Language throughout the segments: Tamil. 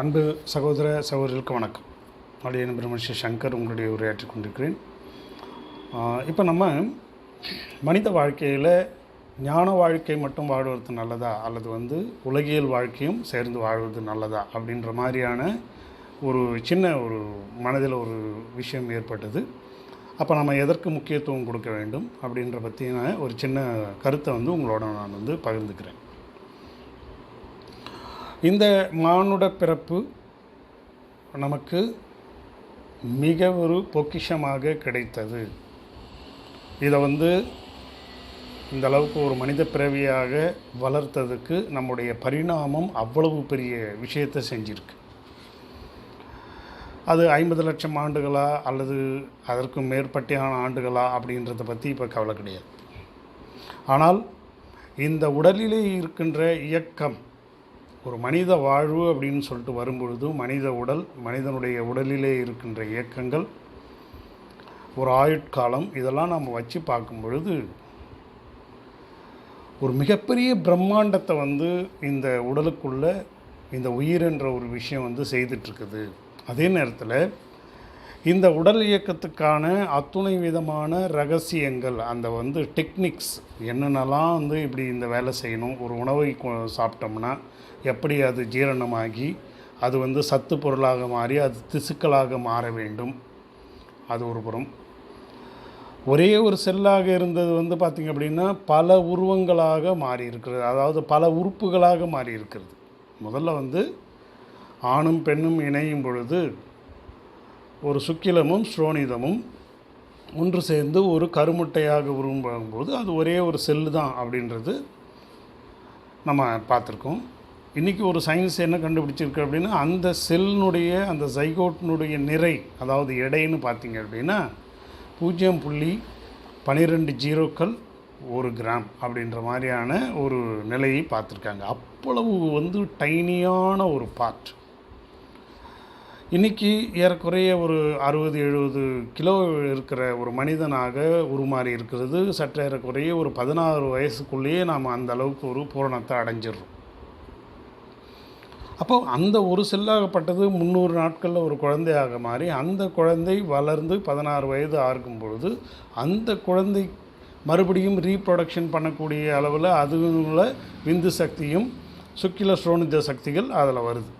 அன்பு சகோதர சகோதரர்களுக்கு வணக்கம். அடியன் பிரம்மஸ்ரீ சங்கர் உங்களுடைய உரையாற்றிக் கொண்டிருக்கிறேன். இப்போ நம்ம மனித வாழ்க்கையில் ஞான வாழ்க்கை மட்டும் வாழ்வது நல்லதா? அல்லது வந்து உலகியல் வாழ்க்கையும் சேர்ந்து வாழ்வது நல்லதா? அப்படின்ற மாதிரியான ஒரு சின்ன ஒரு மனதில் ஒரு விஷயம் ஏற்பட்டது. அப்போ நம்ம எதற்கு முக்கியத்துவம் கொடுக்க வேண்டும்? அப்படின்ற பற்றின ஒரு சின்ன கருத்தை வந்து உங்களோட நான் வந்து பகிர்ந்துக்கிறேன். இந்த மானுட பிறப்பு நமக்கு மிக ஒரு பொக்கிஷமாக கிடைத்தது. இதை வந்து இந்த அளவுக்கு ஒரு மனித பிறவியாக வளர்த்ததுக்கு நம்முடைய பரிணாமம் அவ்வளவு பெரிய விஷயத்தை செஞ்சிருக்கு. அது ஐம்பது லட்சம் ஆண்டுகளா அல்லது அதற்கும் மேற்பட்டியான ஆண்டுகளா அப்படின்றத பற்றி இப்போ கவலை கிடையாது. ஆனால் இந்த உடலிலே இருக்கின்ற இயக்கம் ஒரு மனித வாழ்வு அப்படின்னு சொல்லிட்டு வரும்பொழுது மனித உடல் மனிதனுடைய உடலிலே இருக்கின்ற இயக்கங்கள் ஒரு ஆயுட்காலம் இதெல்லாம் நம்ம வச்சு பார்க்கும் பொழுது ஒரு மிகப்பெரிய பிரம்மாண்டத்தை வந்து இந்த உடலுக்குள்ள இந்த உயிர் என்ற ஒரு விஷயம் வந்து செய்துட்ருக்குது. அதே நேரத்தில் இந்த உடல் இயக்கத்துக்கான அத்துணை விதமான ரகசியங்கள் அந்த வந்து டெக்னிக்ஸ் என்னென்னலாம் வந்து இப்படி இந்த வேலை செய்யணும் ஒரு உணவை கொ- சாப்பிட்டோம்னா எப்படி அது ஜீரணமாகி அது வந்து சத்து பொருளாக மாறி அது திசுக்களாக மாற வேண்டும். அது ஒரு புறம். ஒரே ஒரு செல்லாக இருந்தது வந்து பார்த்திங்க அப்படின்னா பல உருவங்களாக மாறி இருக்கிறது. அதாவது பல உறுப்புகளாக மாறி இருக்கிறது. முதல்ல வந்து ஆணும் பெண்ணும் இணையும் பொழுது ஒரு சுக்கிலமும் ஸ்ரோனிதமும் ஒன்று சேர்ந்து ஒரு கருமுட்டையாக உருவாகும்போது அது ஒரே ஒரு செல்லு தான் அப்படின்றது நம்ம பார்த்துருக்கோம். இன்றைக்கி ஒரு சயின்ஸ் என்ன கண்டுபிடிச்சிருக்கு அப்படின்னா அந்த செல்லினுடைய அந்த ஜைகோட்டினுடைய நிறை அதாவது எடைன்னு பார்த்தீங்க அப்படின்னா பூஜ்ஜியம் புள்ளி பன்னிரெண்டு ஜீரோக்கள் ஒரு கிராம் அப்படின்ற மாதிரியான ஒரு நிலையை பார்த்துருக்காங்க. அவ்வளவு வந்து டைனியான ஒரு பார்ட் இன்றைக்கி ஏறக்குறைய ஒரு அறுபது எழுபது கிலோ இருக்கிற ஒரு மனிதனாக உருமாறி இருக்கிறது. சற்று ஏறக்குறைய ஒரு பதினாறு வயசுக்குள்ளேயே நாம் அந்த அளவுக்கு ஒரு பூரணத்தை அடைஞ்சிடுறோம். அப்போ அந்த ஒரு செல்லாகப்பட்டது முந்நூறு நாட்களில் ஒரு குழந்தையாக மாறி அந்த குழந்தை வளர்ந்து பதினாறு வயது ஆகும் பொழுது அந்த குழந்தை மறுபடியும் ரீப்ரொடக்ஷன் பண்ணக்கூடிய அளவில் அதுல விந்து சக்தியும் சுக்கில ஸ்ரோனித சக்திகள் அதில் வருது.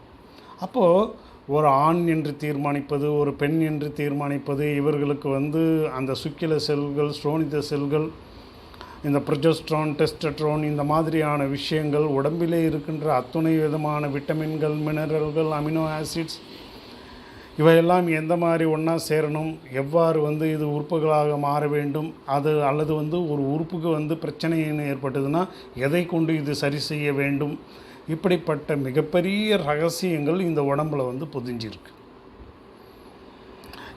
அப்போது ஒரு ஆண் என்று தீர்மானிப்பது ஒரு பெண் என்று தீர்மானிப்பது இவர்களுக்கு வந்து அந்த சுக்கில செல்கள் ஸ்ரோனித செல்கள் இந்த ப்ரொஜெஸ்ட்ரான் டெஸ்டட்ரோன் இந்த மாதிரியான விஷயங்கள் உடம்பிலே இருக்கின்ற அத்துணை விதமான விட்டமின்கள் மினரல்கள் அமினோ ஆசிட்ஸ் இவையெல்லாம் எந்த மாதிரி ஒன்றா சேரணும் எவ்வாறு வந்து இது உறுப்புகளாக மாற வேண்டும் அது அல்லது வந்து ஒரு உறுப்புக்கு வந்து பிரச்சனைன்னு ஏற்பட்டதுன்னா எதை கொண்டு இது சரி செய்ய வேண்டும்? இப்படிப்பட்ட மிகப்பெரிய ரகசியங்கள் இந்த உடம்புல வந்து பொதிஞ்சிருக்கு.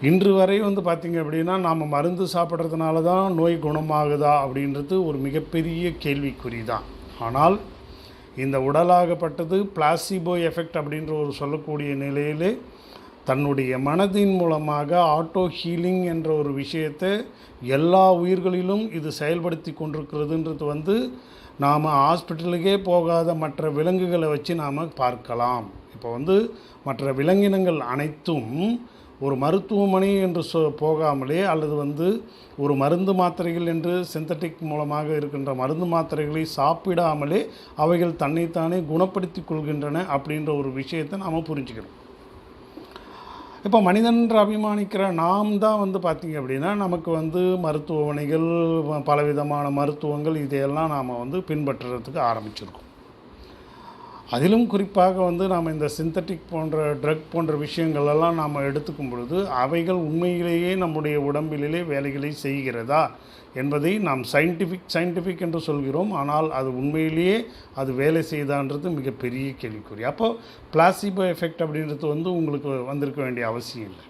இன்று வரை வந்து பார்த்திங்க அப்படின்னா நாம் மருந்து சாப்பிட்றதுனால தான் நோய் குணமாகுதா அப்படின்றது ஒரு மிகப்பெரிய கேள்விக்குறி தான். ஆனால் இந்த உடலாகப்பட்டது பிளாசிபோ எஃபெக்ட் அப்படின்ற ஒரு சொல்லக்கூடிய நிலையிலே தன்னுடைய மனதின் மூலமாக ஆட்டோ ஹீலிங் என்ற ஒரு விஷயத்தை எல்லா உயிர்களிலும் இது செயல்படுத்தி கொண்டிருக்கிறதுன்றது வந்து நாம் ஹாஸ்பிட்டலுக்கே போகாத மற்ற விலங்குகளை வச்சு நாம் பார்க்கலாம். இப்போ வந்து மற்ற விலங்கினங்கள் அனைத்தும் ஒரு மருத்துவமனை என்று சொ போகாமலே அல்லது வந்து ஒரு மருந்து மாத்திரைகள் என்று சிந்தட்டிக் மூலமாக இருக்கின்ற மருந்து மாத்திரைகளை சாப்பிடாமலே அவைகள் தன்னைத்தானே குணப்படுத்தி கொள்கின்றன அப்படின்ற ஒரு விஷயத்தை நாம் புரிஞ்சுக்கணும். இப்போ மனிதன்ற அபிமானிக்கிற நாம் தான் வந்து பார்த்திங்க அப்படின்னா நமக்கு வந்து மருத்துவமனைகள் பலவிதமான மருத்துவங்கள் இதையெல்லாம் நாம் வந்து பின்பற்றுறதுக்கு ஆரம்பிச்சிருக்கோம். அதிலும் குறிப்பாக வந்து நாம் இந்த சிந்தட்டிக் போன்ற ட்ரக் போன்ற விஷயங்களெல்லாம் நாம் எடுத்துக்கும் பொழுது அவைகள் உண்மையிலேயே நம்முடைய உடம்பிலே வேலைகளை செய்கிறதா என்பதை நாம் சயின்டிஃபிக் சயின்டிஃபிக் என்று சொல்கிறோம். ஆனால் அது உண்மையிலேயே அது வேலை செய்தான்றது மிகப்பெரிய கேள்விக்குறி. அப்போ பிளாசிபோ எஃபெக்ட் அப்படின்றது வந்து உங்களுக்கு வந்திருக்க வேண்டிய அவசியம் இல்லை.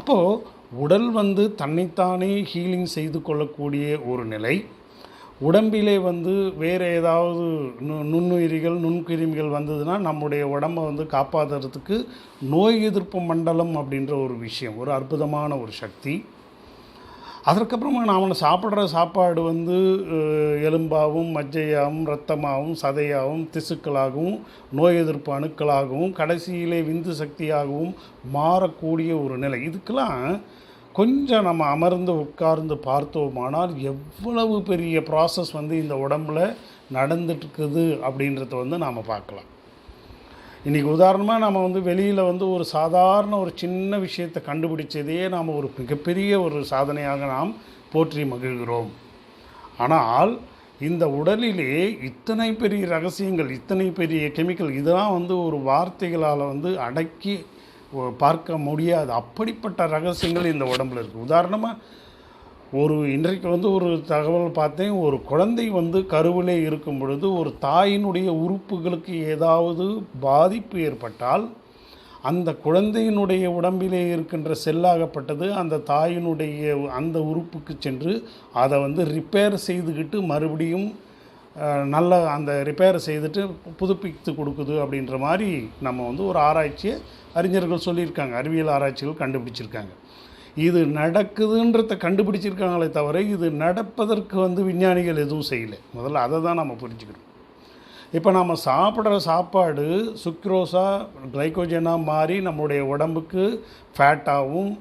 அப்போது உடல் வந்து தன்னைத்தானே ஹீலிங் செய்து கொள்ளக்கூடிய ஒரு நிலை உடம்பிலே வந்து வேறு ஏதாவது நு நுண்ணுயிரிகள் நுண்கிருமிகள் வந்ததுன்னா நம்முடைய உடம்பை வந்து காப்பாற்றுறதுக்கு நோய் எதிர்ப்பு மண்டலம் அப்படின்ற ஒரு விஷயம் ஒரு அற்புதமான ஒரு சக்தி. அதற்கப்புறமா நாம் சாப்பிட்ற சாப்பாடு வந்து எலும்பாகவும் மஜ்ஜையாகவும் ரத்தமாகவும் சதையாகவும் திசுக்களாகவும் நோய் எதிர்ப்பு அணுக்களாகவும் கடைசியிலே விந்து சக்தியாகவும் மாறக்கூடிய ஒரு நிலை. இதுக்கெல்லாம் கொஞ்சம் நம்ம அமர்ந்து உட்கார்ந்து பார்த்தோமானால் எவ்வளவு பெரிய ப்ராசஸ் வந்து இந்த உடம்புல நடந்துட்டுருக்குது அப்படின்றத வந்து நாம் பார்க்கலாம். இன்றைக்கி உதாரணமாக நம்ம வந்து வெளியில் வந்து ஒரு சாதாரண ஒரு சின்ன விஷயத்தை கண்டுபிடிச்சதையே நாம் ஒரு மிகப்பெரிய ஒரு சாதனையாக நாம் போற்றி மகிழ்கிறோம். ஆனால் இந்த உடலிலே இத்தனை பெரிய ரகசியங்கள் இத்தனை பெரிய கெமிக்கல் இதெல்லாம் வந்து ஒரு வார்த்தைகளால் வந்து அடக்கி பார்க்க முடியாது. அப்படிப்பட்ட ரகசியங்கள் இந்த உடம்புல இருக்குது உதாரணமாக ஒரு இன்றைக்கு வந்து ஒரு தகவல் பார்த்தேன். ஒரு குழந்தை வந்து கருவிலே இருக்கும் பொழுது ஒரு தாயினுடைய உறுப்புகளுக்கு ஏதாவது பாதிப்பு ஏற்பட்டால் அந்த குழந்தையினுடைய உடம்பிலே இருக்கின்ற செல்லாகப்பட்டது அந்த தாயினுடைய அந்த உறுப்புக்கு சென்று அதை வந்து ரிப்பேர் செய்துக்கிட்டு மறுபடியும் நல்ல அந்த ரிப்பேர் செய்துட்டு புதுப்பித்து கொடுக்குது அப்படின்ற மாதிரி நம்ம வந்து ஒரு ஆராய்ச்சியை அறிஞர்கள் சொல்லியிருக்காங்க. அறிவியல் ஆராய்ச்சிகள் கண்டுபிடிச்சிருக்காங்க. இது நடக்குதுன்றத கண்டுபிடிச்சிருக்காங்களே தவிர இது நடப்பதற்கு வந்து விஞ்ஞானிகள் எதுவும் செய்யலை. முதல்ல அதை தான் நம்ம புரிஞ்சுக்கணும். இப்போ நம்ம சாப்பிட்ற சாப்பாடு சுக்ரோஸாக கிளைக்கோஜனாக மாறி நம்முடைய உடம்புக்கு ஃபேட்டாகவும்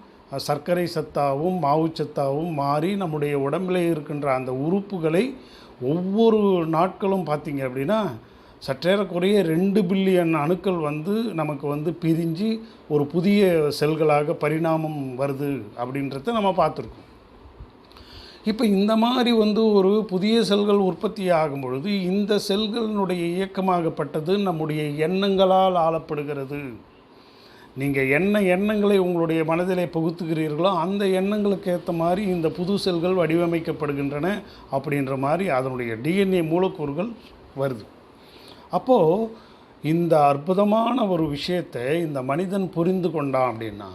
சர்க்கரை சத்தாகவும் மாவுச்சத்தாகவும் மாறி நம்முடைய உடம்பில் இருக்கின்ற அந்த உறுப்புகளை ஒவ்வொரு நாட்களும் பார்த்திங்க அப்படின்னா சற்றேறக்குறைய ரெண்டு பில்லியன் அணுக்கள் வந்து நமக்கு வந்து பிரிஞ்சு ஒரு புதிய செல்களாக பரிணாமம் வருது அப்படின்றத நம்ம பார்த்துருக்கோம். இப்போ இந்த மாதிரி வந்து ஒரு புதிய செல்கள் உற்பத்தி ஆகும் பொழுது இந்த செல்களினுடைய இயக்கமாகப்பட்டது நம்முடைய எண்ணங்களால் ஆளப்படுகிறது. நீங்கள் என்ன எண்ணங்களை உங்களுடைய மனதிலே புகுத்துகிறீர்களோ அந்த எண்ணங்களுக்கு ஏற்ற மாதிரி இந்த புது செல்கள் வடிவமைக்கப்படுகின்றன அப்படின்ற மாதிரி அதனுடைய டிஎன்ஏ மூலக்கூறுகள் வருது. அப்போது இந்த அற்புதமான ஒரு விஷயத்தை இந்த மனிதன் புரிந்து கொண்டான் அப்படின்னா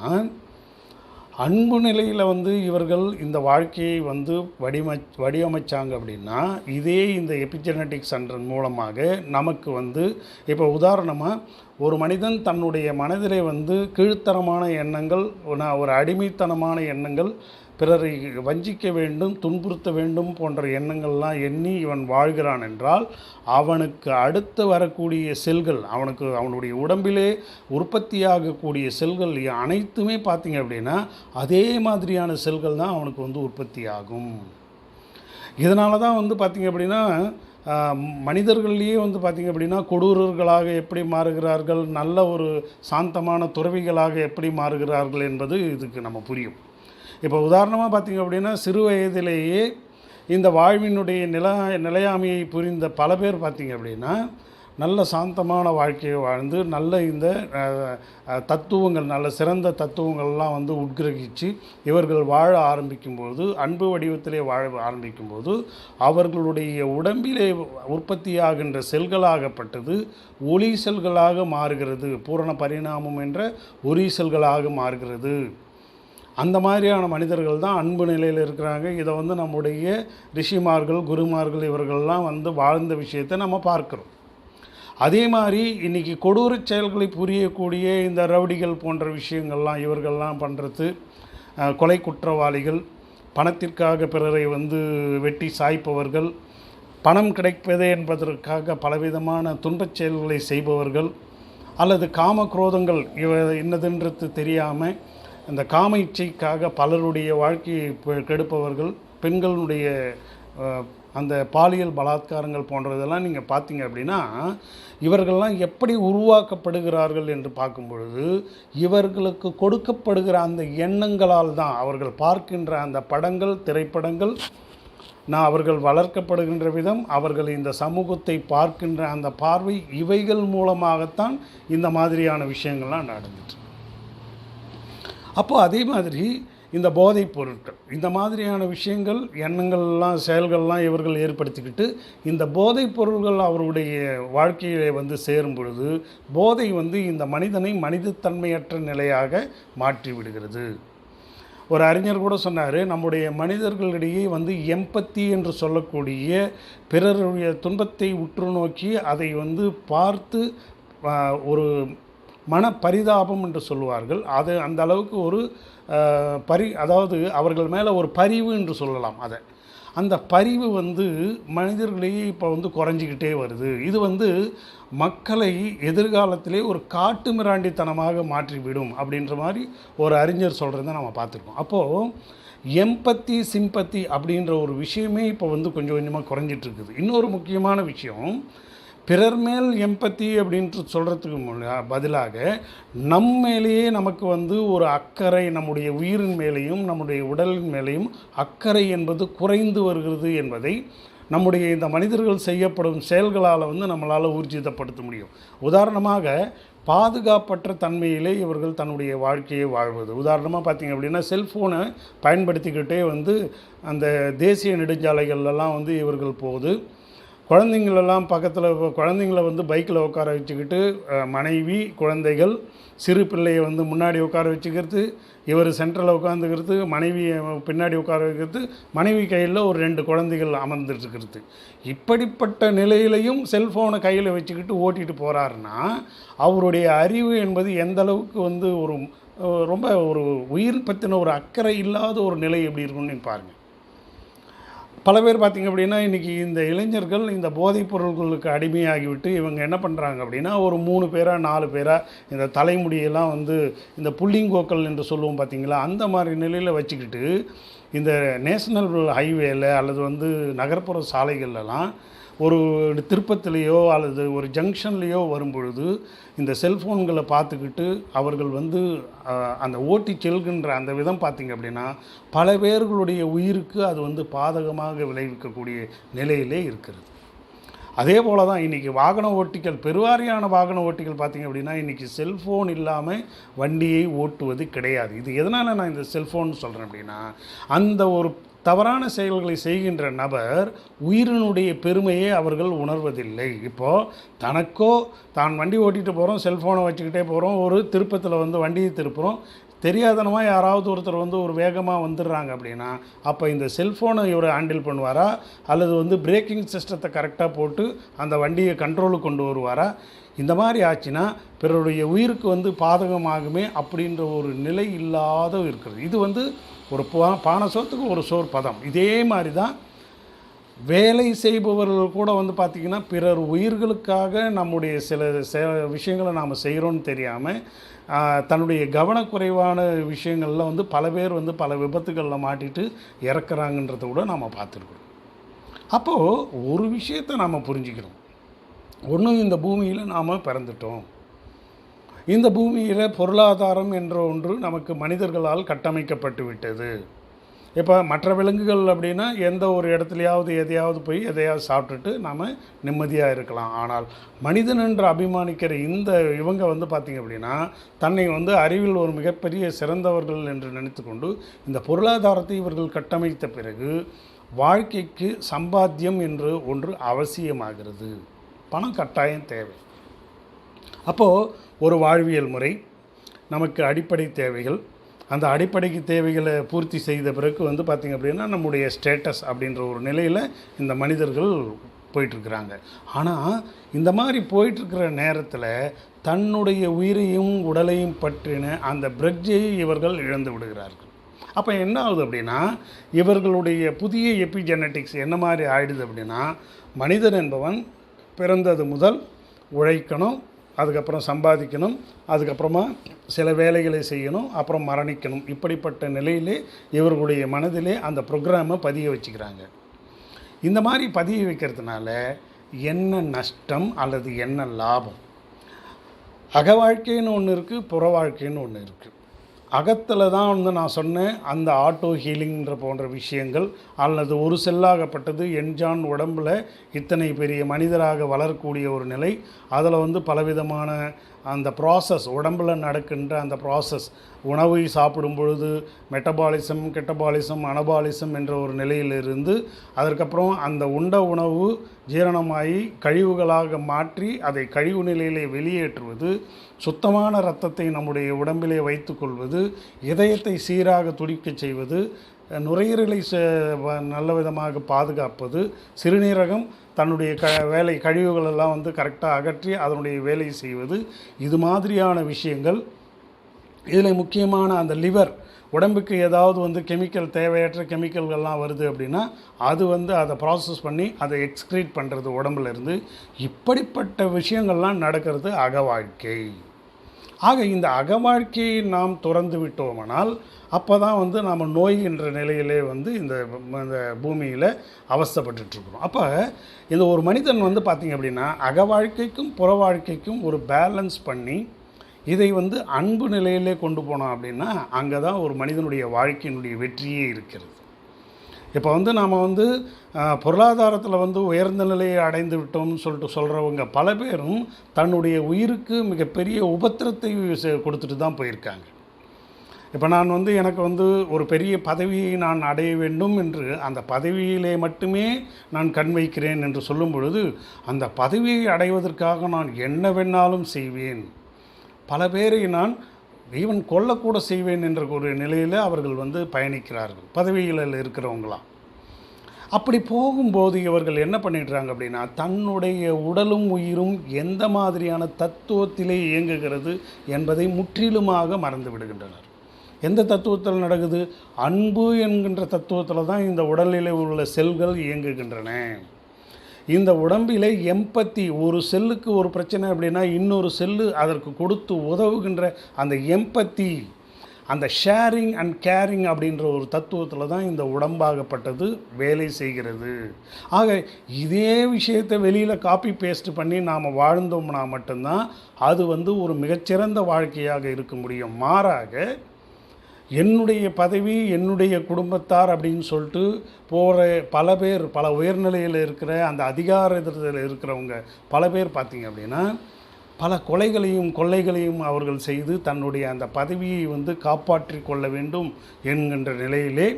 அன்பு நிலையில் வந்து இவர்கள் இந்த வாழ்க்கையை வந்து வடிவமை வடிவமைச்சாங்க அப்படின்னா இதே இந்த எபிஜெனட்டிக் சென்டர் மூலமாக நமக்கு வந்து இப்போ உதாரணமாக ஒரு மனிதன் தன்னுடைய மனதிலே வந்து கீழ்த்தரமான எண்ணங்கள் ஒரு- ஒரு அடிமைத்தனமான எண்ணங்கள் பிறரை வஞ்சிக்க வேண்டும் துன்புறுத்த வேண்டும் போன்ற எண்ணங்கள்லாம் எண்ணி இவன் வாழ்கிறான் என்றால் அவனுக்கு அடுத்து வரக்கூடிய செல்கள் அவனுக்கு அவனுடைய உடம்பிலே உற்பத்தியாகக்கூடிய செல்கள் அனைத்துமே பார்த்திங்க அப்படின்னா அதே மாதிரியான செல்கள் தான் அவனுக்கு வந்து உற்பத்தி ஆகும் இதனால தான் வந்து பார்த்திங்க அப்படின்னா மனிதர்கள்லேயே வந்து பார்த்திங்க அப்படின்னா கொடூரர்களாக எப்படி மாறுகிறார்கள் நல்ல ஒரு சாந்தமான துறவிகளாக எப்படி மாறுகிறார்கள் என்பது இதுக்கு நம்ம புரியும். இப்போ உதாரணமாக பார்த்திங்க அப்படின்னா சிறு வயதிலேயே இந்த வாழ்வினுடைய நில நிலையாமையை புரிந்த பல பேர் பார்த்திங்க அப்படின்னா நல்ல சாந்தமான வாழ்க்கையை வாழ்ந்து நல்ல இந்த தத்துவங்கள் நல்ல சிறந்த தத்துவங்கள்லாம் வந்து உட்கிரகிச்சு இவர்கள் வாழ ஆரம்பிக்கும்போது அன்பு வடிவத்திலே வாழ ஆரம்பிக்கும்போது அவர்களுடைய உடம்பிலே உற்பத்தியாகின்ற செல்களாகப்பட்டது ஒளி செல்களாக மாறுகிறது. பூரண பரிணாமம் என்ற ஒளி செல்களாக மாறுகிறது. அந்த மாதிரியான மனிதர்கள் தான் அன்பு நிலையில் இருக்கிறாங்க. இதை வந்து நம்முடைய ரிஷிமார்கள் குருமார்கள் இவர்கள்லாம் வந்து வாழ்ந்த விஷயத்தை நம்ம பார்க்குறோம். அதே மாதிரி இன்றைக்கி கொடூரச் செயல்களை புரியக்கூடிய இந்த ரவுடிகள் போன்ற விஷயங்கள்லாம் இவர்கள்லாம் பண்ணுறது கொலை குற்றவாளிகள் பணத்திற்காக பிறரை வந்து வெட்டி சாய்ப்பவர்கள் பணம் கிடைப்பதே என்பதற்காக பலவிதமான துன்பச் செயல்களை செய்பவர்கள் அல்லது காம குரோதங்கள் இவ என்னதுன்றது தெரியாமல் இந்த காம இச்சைக்காக பலருடைய வாழ்க்கையை பெ- கெடுப்பவர்கள் பெண்களுடைய அந்த பாலியல் பலாத்காரங்கள் போன்றதெல்லாம் நீங்கள் பார்த்தீங்க அப்படின்னா இவர்கள்லாம் எப்படி உருவாக்கப்படுகிறார்கள் என்று பார்க்கும் பொழுது இவர்களுக்கு கொடுக்கப்படுகிற அந்த எண்ணங்களால் தான் அவர்கள் பார்க்கின்ற அந்த படங்கள் திரைப்படங்கள் நான் அவர்கள் வளர்க்கப்படுகின்ற விதம் அவர்கள் இந்த சமூகத்தை பார்க்கின்ற அந்த பார்வை இவைகள் மூலமாகத்தான் இந்த மாதிரியான விஷயங்கள்லாம் நடந்துட்டு அப்போ அதே மாதிரி இந்த போதைப் பொருட்கள் இந்த மாதிரியான விஷயங்கள் எண்ணங்கள்லாம் செயல்கள்லாம் இவர்கள் ஏற்படுத்திக்கிட்டு இந்த போதைப் பொருள்கள் அவருடைய வாழ்க்கையிலே வந்து சேரும் பொழுது போதை வந்து இந்த மனிதனை மனிதத்தன்மையற்ற நிலையாக மாற்றி விடுகிறது. ஒரு அறிஞர் கூட சொன்னார் நம்முடைய மனிதர்களிடையே வந்து எம்பத்தி என்று சொல்லக்கூடிய பிறருடைய துன்பத்தை உற்று நோக்கி அதை வந்து பார்த்து ஒரு மன பரிதாபம் என்று சொல்லுவார்கள். அது அந்த அளவுக்கு ஒரு பரி அதாவது அவர்கள் மேலே ஒரு பரிவு என்று சொல்லலாம் அதை. அந்த பரிவு வந்து மனிதர்களையே இப்போ வந்து குறைஞ்சிக்கிட்டே வருது. இது வந்து மக்களை எதிர்காலத்திலே ஒரு காட்டு மிராண்டித்தனமாக மாற்றிவிடும் அப்படின்ற மாதிரி ஒரு அறிஞர் சொல்கிறத நம்ம பார்த்துருக்கோம். அப்போது எம்பத்தி சிம்பத்தி அப்படின்ற ஒரு விஷயமே இப்போ வந்து கொஞ்சம் கொஞ்சமாக குறைஞ்சிட்ருக்குது இன்னொரு முக்கியமான விஷயம் பிறர் மேல் எம்பத்தி அப்படின்ட்டு சொல்கிறதுக்கு பதிலாக நம் மேலேயே நமக்கு வந்து ஒரு அக்கறை நம்முடைய உயிரின் மேலேயும் நம்முடைய உடலின் மேலேயும் அக்கறை என்பது குறைந்து வருகிறது என்பதை நம்முடைய இந்த மனிதர்கள் செய்யப்படும் செயல்களால் வந்து நம்மளால் ஊர்ஜிதப்படுத்த முடியும். உதாரணமாக பாதுகாப்பற்ற தன்மையிலே இவர்கள் தன்னுடைய வாழ்க்கையை வாழ்வது. உதாரணமாக பார்த்தீங்க அப்படின்னா செல்ஃபோனை பயன்படுத்திக்கிட்டே வந்து அந்த தேசிய நெடுஞ்சாலைகள்லாம் வந்து இவர்கள் போகுது குழந்தைங்களெல்லாம் பக்கத்தில் குழந்தைங்கள வந்து பைக்கில் உட்கார வச்சுக்கிட்டு மனைவி குழந்தைகள் சிறு பிள்ளையை வந்து முன்னாடி உட்கார வச்சுக்கிறது இவர் சென்டரில் உட்காந்துக்கிறது மனைவியை பின்னாடி உட்கார வைக்கிறது மனைவி கையில் ஒரு ரெண்டு குழந்தைகள் அமர்ந்துட்டுருக்கிறது. இப்படிப்பட்ட நிலையிலையும் செல்ஃபோனை கையில் வச்சுக்கிட்டு ஓட்டிகிட்டு போகிறாருன்னா அவருடைய அறிவு என்பது எந்த அளவுக்கு வந்து ஒரு ரொம்ப ஒரு உயிர் பற்றின ஒரு அக்கறை இல்லாத ஒரு நிலை எப்படி இருக்கும்னு பாருங்கள் பல பேர் பார்த்திங்க அப்படின்னா இன்றைக்கி இந்த இளைஞர்கள் இந்த போதைப் பொருட்களுக்கு அடிமையாகிவிட்டு இவங்க என்ன பண்ணுறாங்க அப்படின்னா ஒரு மூணு பேராக நாலு பேராக இந்த தலைமுடியெல்லாம் வந்து இந்த புள்ளிங்கோக்கள் என்று சொல்லுவோம் பார்த்திங்களா அந்த மாதிரி நிலையில் வச்சுக்கிட்டு இந்த நேஷனல் ஹைவேல அல்லது வந்து நகர்ப்புற சாலைகள்லாம் ஒரு திருப்பத்திலேயோ அல்லது ஒரு ஜங்ஷன்லேயோ வரும்பொழுது இந்த செல்ஃபோன்களை பார்த்துக்கிட்டு அவர்கள் வந்து அந்த ஓட்டி செல்கின்ற அந்த விதம் பார்த்திங்க அப்படின்னா பல பேர்களுடைய உயிருக்கு அது வந்து பாதகமாக விளைவிக்கக்கூடிய நிலையிலே இருக்கிறது. அதே போல தான் இன்றைக்கி வாகன ஓட்டிகள் பெருவாரியான வாகன ஓட்டிகள் பார்த்திங்க அப்படின்னா இன்றைக்கி செல்ஃபோன் இல்லாமல் வண்டியை ஓட்டுவது கிடையாது. இது எதனால் நான் இந்த செல்ஃபோன் சொல்கிறேன் அப்படின்னா அந்த ஒரு தவறான செயல்களை செய்கின்ற நபர் உயிரினுடைய பெருமையை அவர்கள் உணர்வதில்லை. இப்போது தனக்கோ தான் வண்டி ஓட்டிகிட்டு போகிறோம் செல்ஃபோனை வச்சுக்கிட்டே போகிறோம் ஒரு திருப்பத்தில் வந்து வண்டியை திருப்புறோம். தெரியாதனமாக யாராவது ஒருத்தர் வந்து ஒரு வேகமாக வந்துடுறாங்க அப்படின்னா அப்போ இந்த செல்ஃபோனை இவர் ஹேண்டில் பண்ணுவாரா? அல்லது வந்து பிரேக்கிங் சிஸ்டத்தை கரெக்டாக போட்டு அந்த வண்டியை கண்ட்ரோலுக்கு கொண்டு வருவாரா? இந்த மாதிரி ஆச்சுன்னா பிறருடைய உயிருக்கு வந்து பாதகமாகுமே அப்படின்ற ஒரு நிலை இல்லாத இருக்கிறது. இது வந்து ஒரு பா பானை சோத்துக்கு ஒரு சோறு பதம். இதே மாதிரி தான் வேலை செய்பவர்கள் கூட வந்து பார்த்திங்கன்னா பிறர் உயிர்களுக்காக நம்முடைய சில சில விஷயங்களை நாம் செய்கிறோன்னு தெரியாமல் தன்னுடைய கவனக்குறைவான விஷயங்களில் வந்து பல பேர் வந்து பல விபத்துகளில் மாட்டிட்டு இறக்குறாங்கன்றத கூட நாம் பார்த்துருக்குறோம். அப்போது ஒரு விஷயத்தை நாம் புரிஞ்சுக்கிறோம். ஒன்று இந்த பூமியில் நாம் பிறந்துட்டோம். இந்த பூமியில் பொருளாதாரம் என்ற ஒன்று நமக்கு மனிதர்களால் கட்டமைக்கப்பட்டு விட்டது. இப்போ மற்ற விலங்குகள் அப்படின்னா எந்த ஒரு இடத்துலையாவது எதையாவது போய் எதையாவது சாப்பிட்டுட்டு நாம் நிம்மதியாக இருக்கலாம். ஆனால் மனிதன் என்று அபிமானிக்கிற இந்த இவங்க வந்து பார்த்திங்க அப்படின்னா தன்னை வந்து அறிவில் ஒரு மிகப்பெரிய சிறந்தவர்கள் என்று நினைத்துக்கொண்டு இந்த பொருளாதாரத்தை இவர்கள் கட்டமைத்த பிறகு வாழ்க்கைக்கு சம்பாத்தியம் என்று ஒன்று அவசியமாகிறது. பணம் கட்டாயம் தேவை. அப்போது ஒரு வாழ்வியல் முறை நமக்கு அடிப்படை தேவைகள். அந்த அடிப்படைக்கு தேவைகளை பூர்த்தி செய்த பிறகு வந்து பார்த்திங்க அப்படின்னா நம்முடைய ஸ்டேட்டஸ் அப்படின்ற ஒரு நிலையில் இந்த மனிதர்கள் போயிட்டுருக்குறாங்க. ஆனால் இந்த மாதிரி போயிட்டுருக்கிற நேரத்தில் தன்னுடைய உயிரையும் உடலையும் பற்றின அந்த பிரக்ஜையை இவர்கள் இழந்து விடுகிறார்கள். அப்போ என்ன ஆகுது அப்படின்னா இவர்களுடைய புதிய எபிஜெனட்டிக்ஸ் என்ன மாதிரி ஆயிடுது அப்படின்னா மனிதன் என்பவன் பிறந்தது முதல் உழைக்கணும் அதுக்கப்புறம் சம்பாதிக்கணும் அதுக்கப்புறமா சில வேலைகளை செய்யணும் அப்புறம் மரணிக்கணும். இப்படிப்பட்ட நிலையிலே இவர்களுடைய மனதிலே அந்த ப்ரோக்ராமை பதிய வச்சுக்கிறாங்க. இந்த மாதிரி பதிய வைக்கிறதுனால என்ன நஷ்டம் அல்லது என்ன லாபம்? அக வாழ்க்கைன்னு ஒன்று இருக்குது புற வாழ்க்கைன்னு ஒன்று இருக்குது அகத்தில் தான் வந்து நான் சொன்னேன் அந்த ஆட்டோ ஹீலிங்ன்ற போன்ற விஷயங்கள் அல்லது ஒரு செல்லாகப்பட்டது என்ஜான் உடம்பில் இத்தனை பெரிய மனிதராக வளரக்கூடிய ஒரு நிலை அதில் வந்து பலவிதமான அந்த ப்ராசஸ் உடம்பில் நடக்கின்ற அந்த ப்ராசஸ் உணவை சாப்பிடும் பொழுது மெட்டபாலிசம் கெட்டபாலிசம் அனபாலிசம் என்ற ஒரு நிலையிலிருந்து அதற்கப்புறம் அந்த உண்ட உணவு ஜீரணமாகி கழிவுகளாக மாற்றி அதை கழிவு நிலையிலே வெளியேற்றுவது சுத்தமான இரத்தத்தை நம்முடைய உடம்பிலே வைத்துக்கொள்வது இதயத்தை சீராக துடிக்கச் செய்வது நுரையீரலை ச- நல்ல விதமாக பாதுகாப்பது சிறுநீரகம் தன்னுடைய க வேலை கழிவுகளெல்லாம் வந்து கரெக்டாக அகற்றி அதனுடைய வேலையை செய்வது. இது மாதிரியான விஷயங்கள். இதில் முக்கியமான அந்த லிவர் உடம்புக்கு ஏதாவது வந்து கெமிக்கல் தேவையற்ற கெமிக்கல்கள்லாம் வருது அப்படின்னா அது வந்து அதை ப்ராசஸ் பண்ணி அதை எக்ஸ்க்ரீட் பண்ணுறது உடம்புலேருந்து இப்படிப்பட்ட விஷயங்கள்லாம் நடக்கிறது அகவாழ்க்கை. ஆக இந்த அகவாழ்க்கையை நாம் துறந்து விட்டோமானால் அப்போ தான் வந்து நாம் நோய் என்ற நிலையிலே வந்து இந்த இந்த பூமியில் அவஸ்தப்பட்டுருக்குறோம் அப்போ இந்த ஒரு மனிதன் வந்து பார்த்திங்க அப்படின்னா அகவாழ்க்கைக்கும் புற வாழ்க்கைக்கும் ஒரு பேலன்ஸ் பண்ணி இதை வந்து அன்பு நிலையிலே கொண்டு போனோம் அப்படின்னா அங்கே தான் ஒரு மனிதனுடைய வாழ்க்கையினுடைய வெற்றியே இருக்கிறது. இப்போ வந்து நாம் வந்து பொருளாதாரத்தில் வந்து உயர்ந்த நிலையை அடைந்து விட்டோம்னு சொல்லிட்டு சொல்கிறவங்க பல பேரும் தன்னுடைய உயிருக்கு மிகப்பெரிய உபத்திரத்தை செ- கொடுத்துட்டு தான் போயிருக்காங்க. இப்போ நான் வந்து எனக்கு வந்து ஒரு பெரிய பதவியை நான் அடைய வேண்டும் என்று அந்த பதவியிலே மட்டுமே நான் கண் வைக்கிறேன் என்று சொல்லும் பொழுது அந்த பதவியை அடைவதற்காக நான் என்ன வேணாலும் செய்வேன். பல பேரை நான் ஈவன் கொல்லக்கூட செய்வேன் என்ற ஒரு நிலையில் அவர்கள் வந்து பயணிக்கிறார்கள். பதவிகளில் இருக்கிறவங்களாம். அப்படி போகும்போது இவர்கள் என்ன பண்ணிடுறாங்க அப்படின்னா தன்னுடைய உடலும் உயிரும் எந்த மாதிரியான தத்துவத்திலே இயங்குகிறது என்பதை முற்றிலுமாக மறந்து விடுகின்றனர். எந்த தத்துவத்தில் நடக்குது? அன்பு என்கின்ற தத்துவத்தில் தான் இந்த உடலிலே உள்ள செல்கள் இயங்குகின்றன. இந்த உடம்பிலே எம்பத்தி ஒரு செல்லுக்கு ஒரு பிரச்சனை அப்படின்னா இன்னொரு செல்லு அதற்கு கொடுத்து உதவுகின்ற அந்த எம்பத்தி அந்த ஷேரிங் அண்ட் கேரிங் அப்படின்ற ஒரு தத்துவத்தில் தான் இந்த உடம்பாகப்பட்டது வேலை செய்கிறது. ஆக இதே விஷயத்தை வெளியில் காப்பி பேஸ்ட் பண்ணி நாம் வாழ்ந்தோம்னா மட்டும்தான் அது வந்து ஒரு மிகச்சிறந்த வாழ்க்கையாக இருக்க முடியும். மாறாக என்னுடைய பதவி என்னுடைய குடும்பத்தார் அப்படின்னு சொல்லிட்டு போகிற பல பேர் பல உயர்நிலையில் இருக்கிற அந்த அதிகாரத்தில் இருக்கிறவங்க பல பேர் பார்த்திங்க அப்படின்னா பல கொலைகளையும் கொள்ளைகளையும் அவர்கள் செய்து தன்னுடைய அந்த பதவியை வந்து காப்பாற்றி கொள்ள வேண்டும் என்கின்ற நிலையிலே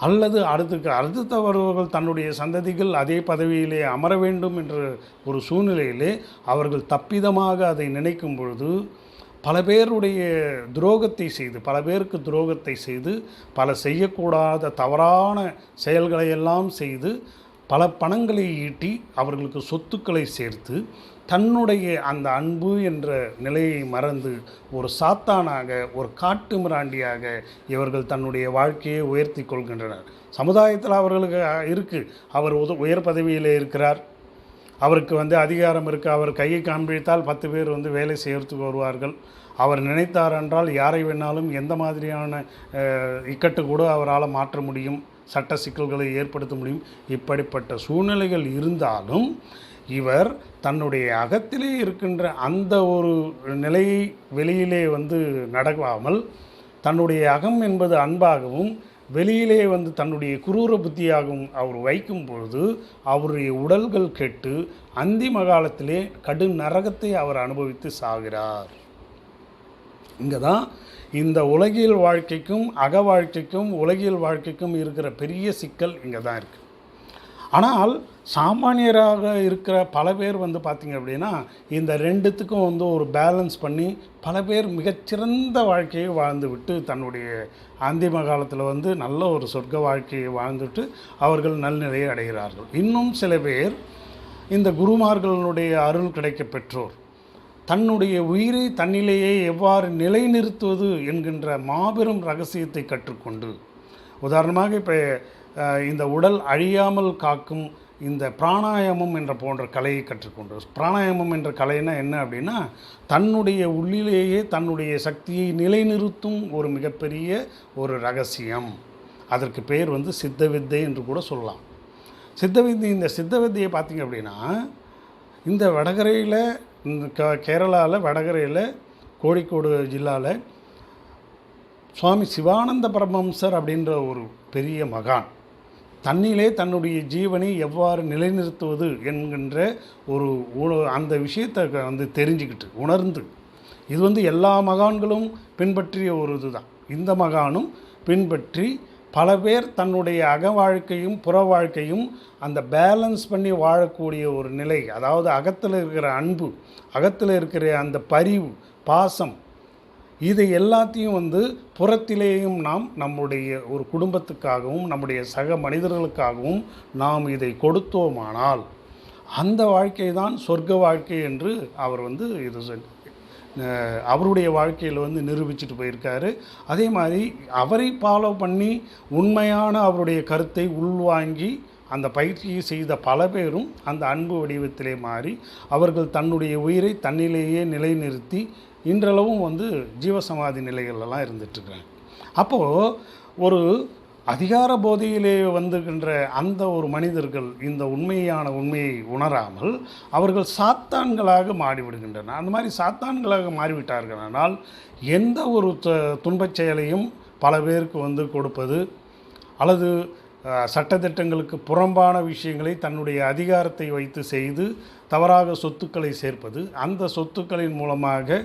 அல்லது அடுத்துக்கு அடுத்தவர்கள் தன்னுடைய சந்ததிகள் அதே பதவியிலே அமர வேண்டும் என்ற ஒரு சூழ்நிலையிலே அவர்கள் தப்பிதமாக அதை நினைக்கும் பொழுது பல பேருடைய துரோகத்தை செய்து பல பேருக்கு துரோகத்தை செய்து பல செய்யக்கூடாத தவறான செயல்களை எல்லாம் செய்து பல பணங்களை ஈட்டி அவர்களுக்கு சொத்துக்களை சேர்த்து தன்னுடைய அந்த அன்பு என்ற நிலையை மறந்து ஒரு சாத்தானாக ஒரு காட்டு மிராண்டியாக இவர்கள் தன்னுடைய வாழ்க்கையை உயர்த்தி கொள்கின்றனர். சமுதாயத்தில் அவர்களுக்கு இருக்குது அவர் உத உயர் பதவியில் இருக்கிறார். அவருக்கு வந்து அதிகாரம் இருக்குது அவர் கையை காண்பித்தால் பத்து பேர் வந்து வேலை செய்கிறதுக்கு வருவார்கள். அவர் நினைத்தார் என்றால் யாரை வேணாலும் எந்த மாதிரியான இக்கட்டு கூட அவரால் மாற்ற முடியும் சட்ட சிக்கல்களை ஏற்படுத்த முடியும். இப்படிப்பட்ட சூழ்நிலைகள் இருந்தாலும் இவர் தன்னுடைய அகத்திலே இருக்கின்ற அந்த ஒரு நிலையை வெளியிலே வந்து நடக்காமல் தன்னுடைய அகம் என்பது அன்பாகவும் வெளியிலே வந்து தன்னுடைய குரூர புத்தியாகவும் அவர் வைக்கும் பொழுது அவருடைய உடல்கள் கெட்டு அந்திம காலத்திலே கடும் நரகத்தை அவர் அனுபவித்து சாகிறார். இங்கே தான் இந்த உலகியல் வாழ்க்கைக்கும் அக வாழ்க்கைக்கும் உலகியல் வாழ்க்கைக்கும் இருக்கிற பெரிய சிக்கல் இங்கே தான் இருக்குது ஆனால் சாமானியராக இருக்கிற பல பேர் வந்து பார்த்திங்க அப்படின்னா இந்த ரெண்டுத்துக்கும் வந்து ஒரு பேலன்ஸ் பண்ணி பல பேர் மிகச்சிறந்த வாழ்க்கையை வாழ்ந்து விட்டு தன்னுடைய அந்திம காலத்தில் வந்து நல்ல ஒரு சொர்க்க வாழ்க்கையை வாழ்ந்துட்டு அவர்கள் நல்நிலையை அடைகிறார்கள். இன்னும் சில பேர் இந்த குருமார்களுடைய அருள் கிடைக்க பெற்றோர் தன்னுடைய உயிரை தன்னிலேயே எவ்வாறு நிலைநிறுத்துவது என்கின்ற மாபெரும் ரகசியத்தை கற்றுக்கொண்டு உதாரணமாக இப்போ இந்த உடல் அழியாமல் காக்கும் இந்த பிராணாயாமம் என்ற போன்ற கலையை கற்றுக்கொண்டு பிராணாயாமம் என்ற கலைனா என்ன அப்படின்னா தன்னுடைய உள்ளிலேயே தன்னுடைய சக்தியை நிலைநிறுத்தும் ஒரு மிகப்பெரிய ஒரு ரகசியம். அதற்கு பெயர் வந்து சித்த வித்தை என்று கூட சொல்லலாம். சித்த வித்தை இந்த சித்த வித்தையை பார்த்திங்க அப்படின்னா இந்த வடகரையில் இந்த க கேரளாவில் வடகரையில் கோழிக்கோடு ஜில்லாவில் சுவாமி சிவானந்த பரமஹம்சர் அப்படின்ற ஒரு பெரிய மகான். தன்னிலே தன்னுடைய ஜீவனை எவ்வாறு நிலைநிறுத்துவது என்கின்ற ஒரு அந்த விஷயத்தை வந்து தெரிஞ்சுக்கிட்டு உணர்ந்து. இது வந்து எல்லா மகான்களும் பின்பற்றிய ஒரு இதுதான். இந்த மகானும் பின்பற்றி பல பேர் தன்னுடைய அக வாழ்க்கையும் புற வாழ்க்கையும் அந்த பேலன்ஸ் பண்ணி வாழக்கூடிய ஒரு நிலை. அதாவது அகத்தில் இருக்கிற அன்பு அகத்தில் இருக்கிற அந்த பரிவு பாசம் இது எல்லாத்தையும் வந்து புறத்திலேயும் நாம் நம்முடைய ஒரு குடும்பத்துக்காகவும் நம்முடைய சக மனிதர்களுக்காகவும் நாம் இதை கொடுத்தோமானால் அந்த வாழ்க்கை தான் சொர்க்க வாழ்க்கை என்று அவர் வந்து இது அவருடைய வாழ்க்கையில் வந்து நிரூபிச்சுட்டு போயிருக்காரு. அதே மாதிரி அவரை ஃபாலோ பண்ணி உண்மையான அவருடைய கருத்தை உள்வாங்கி அந்த பயிற்சியை செய்த பல பேரும் அந்த அன்பு வடிவத்திலே மாறி அவர்கள் தன்னுடைய உயிரை தன்னிலேயே நிலைநிறுத்தி இன்றளவும் வந்து ஜீவசமாதி நிலைகளெல்லாம் இருந்துட்டுருக்காங்க. அப்போது ஒரு அதிகார போதையிலே வந்துகின்ற அந்த ஒரு மனிதர்கள் இந்த உண்மையான உண்மையை உணராமல் அவர்கள் சாத்தான்களாக மாறிவிடுகின்றனர் அந்த மாதிரி சாத்தான்களாக மாறிவிட்டார்கள் ஆனால் எந்த ஒரு துன்பச் செயலையும் பல பேருக்கு வந்து கொடுப்பது அல்லது சட்டத்திட்டங்களுக்கு புறம்பான விஷயங்களை தன்னுடைய அதிகாரத்தை வைத்து செய்து தவறாக சொத்துக்களை சேர்ப்பது அந்த சொத்துக்களின் மூலமாக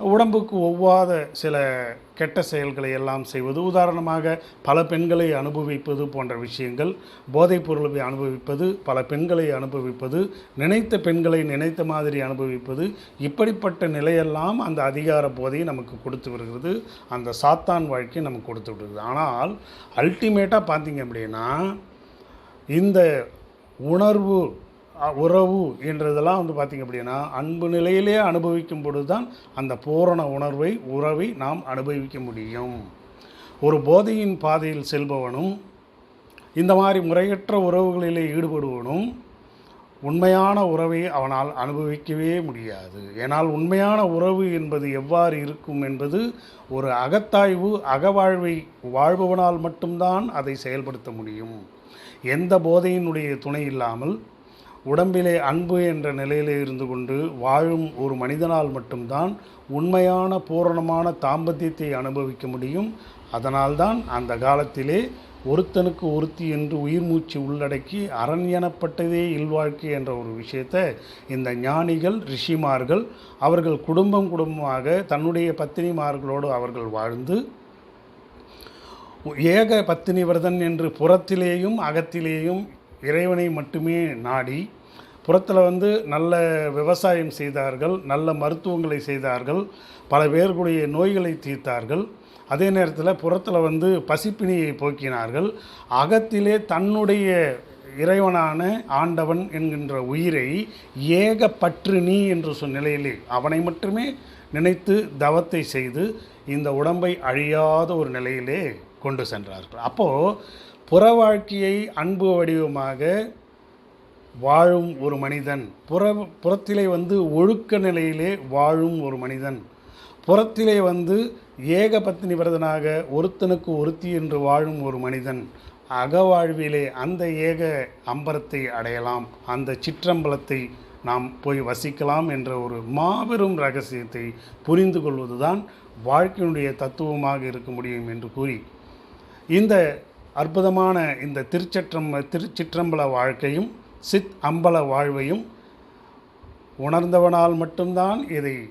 உடம்புக்கு ஒவ்வாத சில கெட்ட செயல்களை எல்லாம் செய்வது உதாரணமாக பல பெண்களை அனுபவிப்பது போன்ற விஷயங்கள் போதைப் பொருளை அனுபவிப்பது பல பெண்களை அனுபவிப்பது நினைத்த பெண்களை நினைத்த மாதிரி அனுபவிப்பது இப்படிப்பட்ட நிலையெல்லாம் அந்த அதிகார போதையை நமக்கு கொடுத்து வருகிறது அந்த சாத்தான் வாழ்க்கை நமக்கு கொடுத்து விடுகிறது. ஆனால் அல்டிமேட்டாக பார்த்தீங்க அப்படின்னா இந்த உணர்வு உறவு என்றதெல்லாம் வந்து பார்த்திங்க அப்படின்னா அன்பு நிலையிலே அனுபவிக்கும் பொழுது தான் அந்த பூரண உணர்வை உறவை நாம் அனுபவிக்க முடியும். ஒரு போதையின் பாதையில் செல்பவனும் இந்த மாதிரி முறையற்ற உறவுகளிலே ஈடுபடுவனும் உண்மையான உறவை அவனால் அனுபவிக்கவே முடியாது. ஏனால் உண்மையான உறவு என்பது எவ்வாறு இருக்கும் என்பது ஒரு அகத்தாய்வு அகவாழ்வை வாழ்பவனால் மட்டும்தான் அதை செயல்படுத்த முடியும். எந்த போதையினுடைய துணை இல்லாமல் உடம்பிலே அன்பு என்ற நிலையிலே இருந்து கொண்டு வாழும் ஒரு மனிதனால் மட்டும்தான் உண்மையான பூரணமான தாம்பத்தியத்தை அனுபவிக்க முடியும். அதனால்தான் அந்த காலத்திலே ஒருத்தனுக்கு ஒருத்தி என்று உயிர் மூச்சு உள்ளடக்கி அரண் எனப்பட்டதே இல்வாழ்க்கை என்ற ஒரு விஷயத்தை இந்த ஞானிகள் ரிஷிமார்கள் அவர்கள் குடும்பம் குடும்பமாக தன்னுடைய பத்தினிமார்களோடு அவர்கள் வாழ்ந்து ஏக பத்தினி விரதன் என்று புறத்திலேயும் அகத்திலேயும் இறைவனை மட்டுமே நாடி புறத்தில் வந்து நல்ல விவசாயம் செய்தார்கள் நல்ல மருத்துவங்களை செய்தார்கள் பல பேர்களுடைய நோய்களை தீர்த்தார்கள். அதே நேரத்தில் புறத்தில் வந்து பசிப்பினியை போக்கினார்கள். அகத்திலே தன்னுடைய இறைவனான ஆண்டவன் என்கின்ற உயிரை ஏக பற்று நீ என்று சொன்ன நிலையிலே அவனை மட்டுமே நினைத்து தவத்தை செய்து இந்த உடம்பை அழியாத ஒரு நிலையிலே கொண்டு சென்றார்கள். அப்போது புற வாழ்க்கையை அன்பு வடிவமாக வாழும் ஒரு மனிதன். புற புறத்திலே வந்து ஒழுக்க நிலையிலே வாழும் ஒரு மனிதன். புறத்திலே வந்து ஏக விரதனாக ஒருத்தனுக்கு ஒருத்தி என்று வாழும் ஒரு மனிதன். அகவாழ்விலே அந்த ஏக அம்பரத்தை அடையலாம். அந்த சிற்றம்பலத்தை நாம் போய் வசிக்கலாம் என்ற ஒரு மாபெரும் ரகசியத்தை புரிந்து கொள்வதுதான் வாழ்க்கையினுடைய தத்துவமாக இருக்க முடியும் என்று கூறி இந்த அற்புதமான இந்த திருச்சற்றம் திருச்சிற்றம்பல வாழ்க்கையும் சித் அம்பல வாழ்வையும் உணர்ந்தவனால் மட்டும்தான் இதை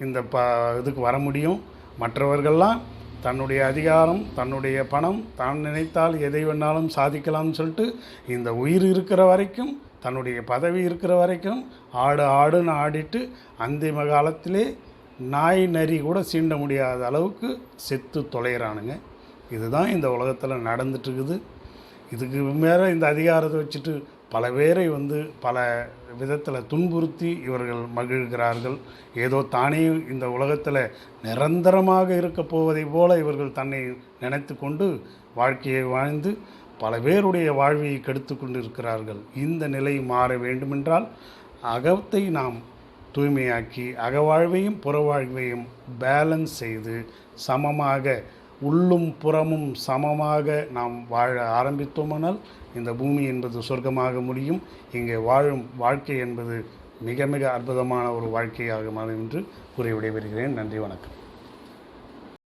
இந்த ப இதுக்கு வர முடியும். மற்றவர்கள்லாம் தன்னுடைய அதிகாரம் தன்னுடைய பணம் தான் நினைத்தால் எதை வேணாலும் சாதிக்கலாம்னு சொல்லிட்டு இந்த உயிர் இருக்கிற வரைக்கும் தன்னுடைய பதவி இருக்கிற வரைக்கும் ஆடு ஆடுன்னு ஆடிட்டு அந்திம காலத்திலே நாய் நரி கூட சீண்ட முடியாத அளவுக்கு செத்து தொலைகிறானுங்க. இதுதான் இந்த உலகத்தில் நடந்துட்டுருக்குது இதுக்கு மேலே இந்த அதிகாரத்தை வச்சுட்டு பல பேரை வந்து பல விதத்தில் துன்புறுத்தி இவர்கள் மகிழ்கிறார்கள். ஏதோ தானே இந்த உலகத்தில் நிரந்தரமாக இருக்கப் போவதை போல இவர்கள் தன்னை நினைத்து கொண்டு வாழ்க்கையை வாழ்ந்து பல பேருடைய வாழ்வியை கெடுத்து கொண்டு இருக்கிறார்கள் இந்த நிலை மாற வேண்டுமென்றால் அகத்தை நாம் தூய்மையாக்கி அகவாழ்வையும் புறவாழ்வையும் பேலன்ஸ் செய்து சமமாக உள்ளும் புறமும் சமமாக நாம் வாழ ஆரம்பித்தோமானால் இந்த பூமி என்பது சொர்க்கமாக முடியும். இங்கே வாழும் வாழ்க்கை என்பது மிக மிக அற்புதமான ஒரு வாழ்க்கையாக மாறும் என்று கூறி விடைபெறுகிறேன். நன்றி வணக்கம்.